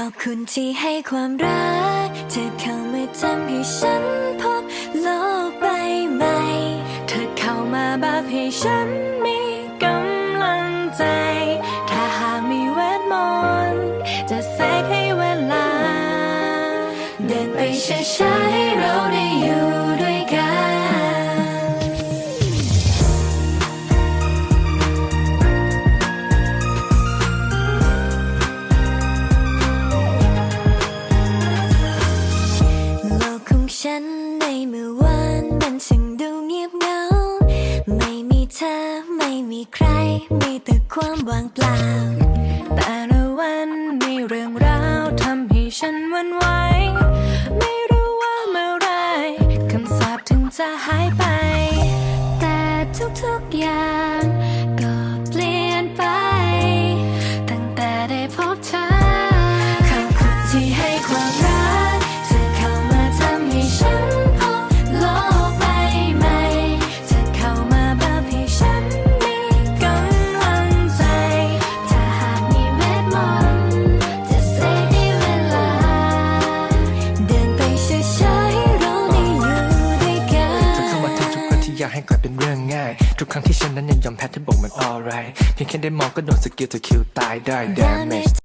ขอบคุณที่ให้ความรัก เธอเข้ามาทำให้ฉันพบโลกใบใหม่ เธอเข้ามาแบบให้ฉันมีกำลังใจ ถ้าหากมีเวทมนต์จะเสกให้เวลา เดินไปช้าๆให้เราได้ ฉันในเมื่อวานมันช่างดูเงียบเหงา ไม่มีเธอไม่มีใคร มีแต่ความว่างเปล่า แต่ละวันมีเรื่องราวทำให้ฉันหวันไหว ไม่รู้ว่าเมื่อไรคำสาปถึงจะหายไป แต่ทุกๆอย่างากให้กลายเป็นเรื่องง่าย ทุกครั้งที่ฉันนั้นยังยอมแพ้เธอบอกมัน alright เพียงแค่ได้มองก็โดนสกิลเธอคิวตายได้ damage